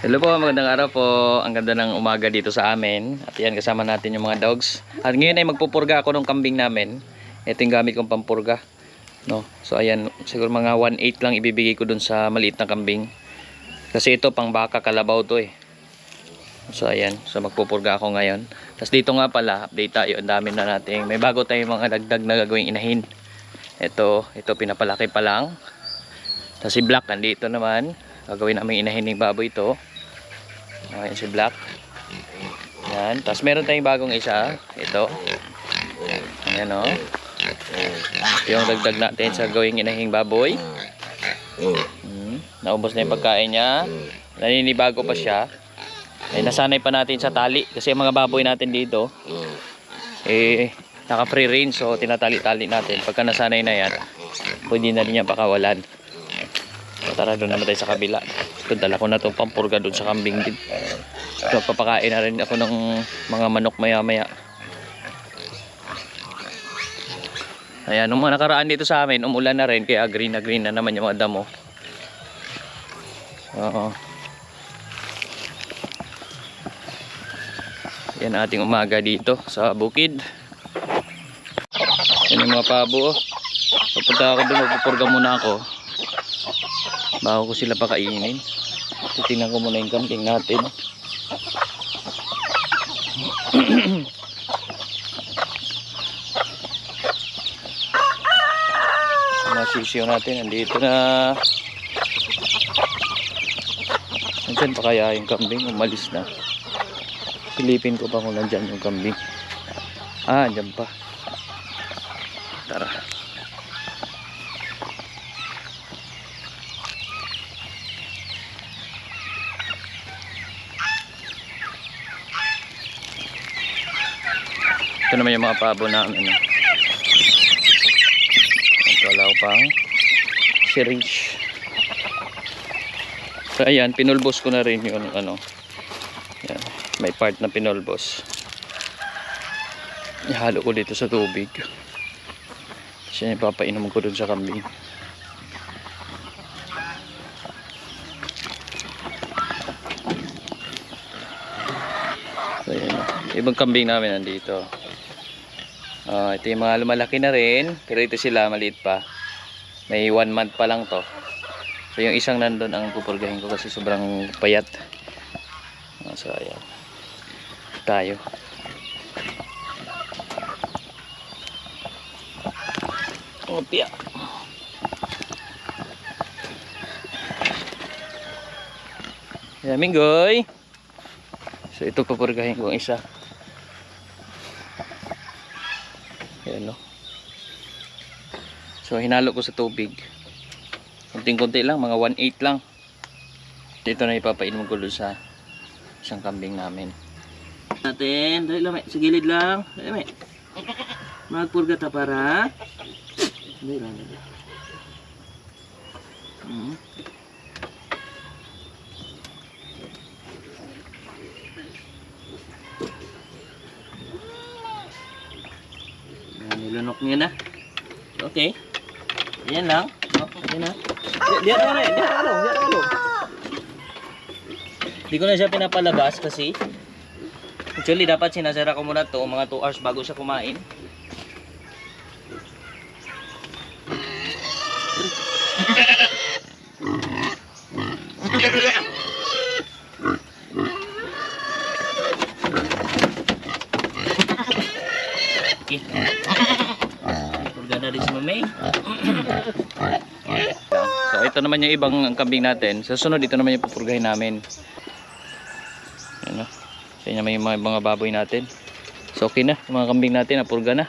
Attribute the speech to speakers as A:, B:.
A: Hello po, magandang araw po. Ang ganda ng umaga dito sa amin. At yan, kasama natin yung mga dogs. At ngayon ay magpupurga ako ng kambing namin. Ito yung gamit kong pampurga. No? So ayan, siguro mga 1.8 lang ibibigay ko dun sa maliit na kambing. Kasi ito pang baka kalabaw to eh. So ayan, so magpupurga ako ngayon. Tapos dito nga pala, update tayo. Ang dami na natin. May bago tayong mga dagdag na gagawing inahin. Ito, ito pinapalaki pa lang. Tapos si Black nandito naman. Gagawin namin inahin ng baboy ito. Ayan si Black. Yan. Tapos meron tayong bagong isa. Ito. Ayan o. Ito yung dagdag natin sa gawing inahing baboy. Hmm. Naubos na yung pagkain niya. Naninibago pa siya. Eh, nasanay pa natin sa tali. Kasi yung mga baboy natin dito, eh, naka free range. So, tinatali-tali natin. Pagka nasanay na yan, pwede na rin yan pakawalan. Tara doon naman tayo sa kabila. Ito, dala ko na itong pampurga doon sa kambing din. Ito, papakain na rin ako ng mga manok maya-maya. Ayan, nung mga nakaraan dito sa amin, umulan na rin, kaya green na green na naman yung mga damo. Oo. Yan ating umaga dito sa bukid. Yan yung mga pabo. oh. Papunta ako doon, magpupurga muna ako. Bago ko sila pakainin. Titingnan ko muna yung kambing natin. Mga sisiyo natin, nandito na. Nandyan pa kaya yung kambing, umalis na. Silipin ko pa kung nandyan yung kambing. Ah, andyan pa. Tara. Ito naman yung mga pabo namin. No? Ito wala ko pang syringe. So, ayan, pinulbos ko na rin yung ano. Yan, may part na pinulbos. Ihalo ko dito sa tubig. Kasi ipapainom ko dun sa kambing. So, ayan. Ibang kambing namin nandito. Ah, ito yung mga lumalaki na rin. Pero ito sila, maliit pa. May one month pa lang to. So yung isang nandun ang pupurgahin ko kasi sobrang payat. Ah, so ayan. Tayo. Opya. Ayan, Minggoy. So ito pupurgahin ko ang isa. Ayan no. So hinalo ko sa tubig. Kunting-kunti lang, mga 1.8 lang. Dito na ipapainom ko sa isang kambing namin. Natin, dali lang, may. sa gilid lang. Dali. Magpurga ta para. Dali. Hmm. Yan, nilunok niya na. Okay. Yan lang. Yan na. Di- Diyan na rin. Diyan na ano. Diyan na ano. Di ko na siya pinapalabas kasi actually dapat sinasara ko muna to mga 2 hours bago siya kumain. Okay. Purga na rin si Mamay. So ito naman yung ibang kambing natin. Sa sunod ito naman yung pupurgahin namin. Ano? Sa inyo may mga, mga baboy natin. So okay na, yung mga kambing natin napurga na.